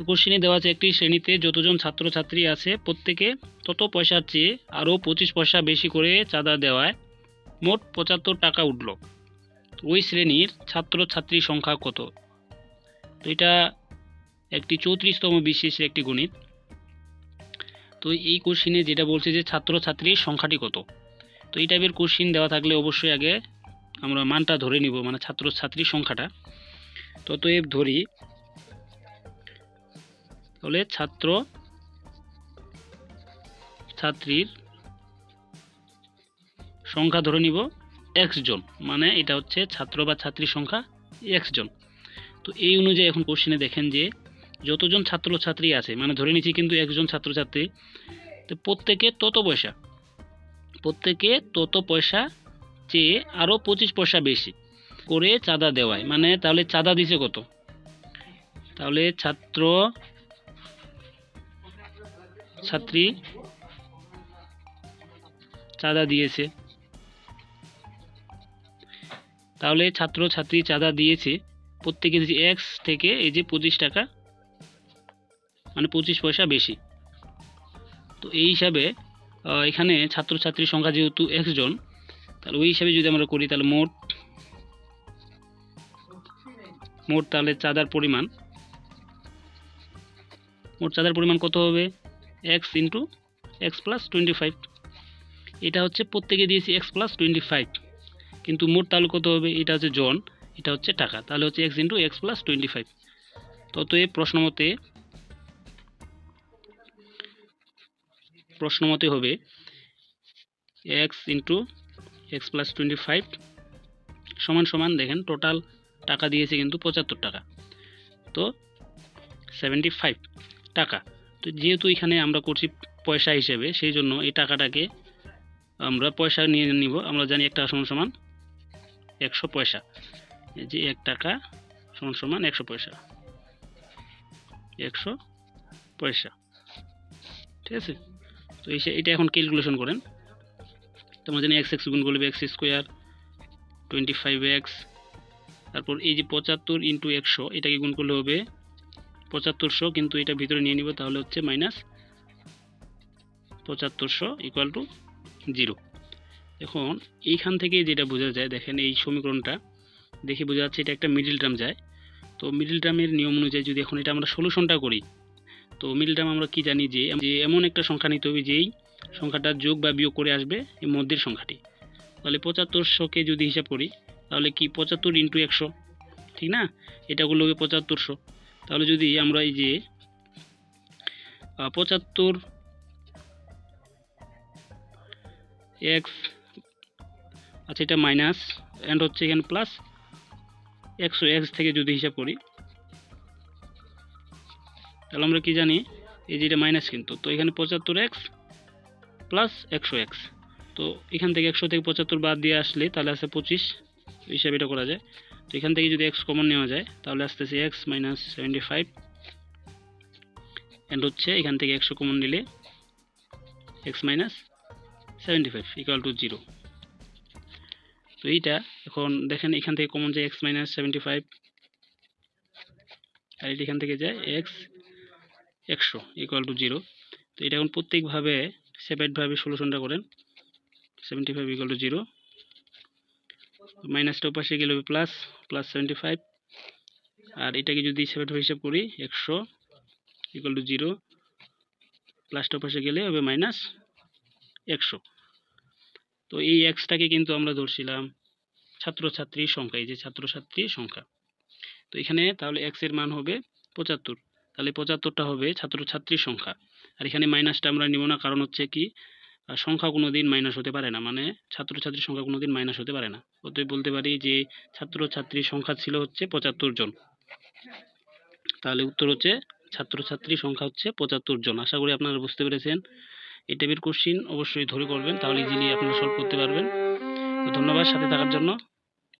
কোশ্চিনে দেওয়া আছে একটি শ্রেণীতে যতজন ছাত্রছাত্রী আছে, প্রত্যেকে তত পয়সার চেয়ে আরও পঁচিশ পয়সা বেশি করে চাঁদা দেওয়ায় মোট পঁচাত্তর টাকা উঠল। ওই শ্রেণির ছাত্রছাত্রীর সংখ্যা কত? তো এটা একটি চৌত্রিশতম বিশেষের একটি গণিত। তো এই কোশ্চিনে যেটা বলছে যে ছাত্রছাত্রীর সংখ্যাটি কত? তো এই টাইপের কোশ্চিন দেওয়া থাকলে অবশ্যই আগে আমরা মানটা ধরে নিব মানে ছাত্রছাত্রীর সংখ্যাটা। তো অতএব ধরি তাহলে ছাত্র ছাত্রীর সংখ্যা ধরে নিব এক্স জন। মানে এটা হচ্ছে ছাত্র বা ছাত্রীর সংখ্যা এক্স জন। তো এই অনুযায়ী এখন কোশ্চেনে দেখেন যে যতজন ছাত্র ছাত্রী আছে মানে ধরে নিচ্ছি কিন্তু একজন ছাত্রছাত্রী তো প্রত্যেকে তত পয়সা। প্রত্যেকে তত পয়সা চেয়ে আরও পঁচিশ পয়সা বেশি করে চাঁদা দেওয়ায়। মানে তাহলে চাঁদা দিছে কত? তাহলে ছাত্র ছাত্রী চাঁদা দিয়েছে। তাহলে ছাত্র ছাত্রী চাঁদা দিয়েছে। প্রত্যেকে যে এক্স থেকে এই যে পঁচিশ টাকা মানে পঁচিশ পয়সা বেশি। তো এই হিসাবে এখানে ছাত্রছাত্রীর সংখ্যা যেহেতু এক্স জন, তাহলে ওই হিসাবে যদি আমরা করি, তাহলে মোট মোট তাহলে চাঁদার পরিমাণ, মোট চাঁদার পরিমাণ কত হবে? X into x plus twenty five এটা হচ্ছে প্রত্যেকে দিয়েছি এক্স প্লাস টোয়েন্টি ফাইভ কিন্তু মোট তাহলে কত হবে? এটা হচ্ছে জন, এটা হচ্ছে টাকা। তাহলে হচ্ছে x into x plus twenty five ততএব প্রশ্ন মতে প্রশ্ন মতে হবে x into x plus twenty five সমান সমান দেখেন টোটাল টাকা দিয়েছে কিন্তু পঁচাত্তর টাকা। তো সেভেন্টি ফাইভ টাকা। তো যেহেতু এখানে আমরা করছি পয়সা হিসেবে, সেই জন্য এই টাকাটাকে আমরা পয়সা নিয়ে নিব। আমরা জানি একটা সমান সমান একশো পয়সা। এই যে এক টাকা সমান সমান একশো পয়সা। একশো পয়সা। ঠিক আছে? তো এই এটা এখন ক্যালকুলেশন করেন। তো আমরা জানি এক্স এক্স গুণ করলে x square twenty five x তারপর এই যে পঁচাত্তর ইন্টু একশো, এটাকে গুণ করলে হবে পঁচাত্তরশো, কিন্তু এটা ভিতরে নিয়ে নিব, তাহলে হচ্ছে মাইনাস পঁচাত্তরশো ইকুয়াল টু জিরো এখন এইখান থেকে যেটা বোঝা যায়, দেখেন এই সমীকরণটা, দেখে বোঝা যাচ্ছে এটা একটা মিডিল টার্ম যায়। তো মিডিল টার্মের নিয়ম অনুযায়ী যদি এখন এটা আমরা সলিউশনটা করি, তো মিডিল টার্ম আমরা কি জানি যে এমন একটা সংখ্যা নিতে হবে যেই সংখ্যাটা যোগ বা বিয়োগ করে আসবে এই মধ্যের সংখ্যাটি। তাহলে পঁচাত্তরশোকে যদি হিসাব করি, তাহলে কি পঁচাত্তর ইন্টু একশো? ঠিক না? এটা হবে পঁচাত্তরশো। তাহলে যদি আমরা এই যে পঁচাত্তর এক্স আচ্ছা এটা মাইনাস অ্যান্ড হচ্ছে এখানে প্লাস একশো এক্স থেকে যদি হিসাব করি, তাহলে আমরা কি জানি, এই যে এটা মাইনাস কিন্তু, তো এখানে পঁচাত্তর এক্স প্লাস একশো এক্স তো এখান থেকে একশো থেকে পঁচাত্তর বাদ দিয়ে আসলে তাহলে আছে পঁচিশ হিসাবে এটা করা যায়। তো এখান থেকে যদি এক্স কমন নেওয়া যায়, তাহলে আসতেছে x minus seventy five and হচ্ছে এখান থেকে একশো কমন নিলে x minus seventy five equal to zero তো এইটা এখন দেখেন এখান থেকে কমন যায় এক্স মাইনাস সেভেন্টি ফাইভ আর এটা এখান থেকে যায় এক্স একশো ইকুয়াল টু জিরো তো এটা এখন প্রত্যেকভাবে সেপারেটভাবে সলিউশনটা করেন seventy five equal to zero মাইনাসটা পাশে গেলে প্লাস প্লাস সেভেন্টি ফাইভ আর এটাকে যদি সেপারেট হিসাব করি, একশো ইকুয়াল টু জিরো প্লাসটা পাশে গেলে হবে মাইনাস একশো। তো এই এক্সটাকে কিন্তু আমরা ধরছিলাম ছাত্রছাত্রীর সংখ্যা, এই যে ছাত্রছাত্রীর সংখ্যা। তো এখানে তাহলে এক্সের মান হবে পঁচাত্তর। তাহলে পঁচাত্তরটা হবে ছাত্রছাত্রীর সংখ্যা। আর এখানে মাইনাসটা আমরা নিব না, কারণ হচ্ছে কি? সংখ্যা কোনো দিন মাইনাস হতে পারে না। মানে ছাত্রছাত্রীর সংখ্যা কোনো দিন মাইনাস হতে পারে না। অতএব বলতে পারি যে ছাত্রছাত্রীর সংখ্যা ছিল হচ্ছে পঁচাত্তর জন। তাহলে উত্তর হচ্ছে ছাত্রছাত্রীর সংখ্যা হচ্ছে পঁচাত্তর জন। আশা করি আপনারা বুঝতে পেরেছেন এই টাইপের কোশ্চিন অবশ্যই ধরে করবেন তাহলে ইজিলি আপনারা সলভ করতে পারবেন। ধন্যবাদ সাথে থাকার জন্য।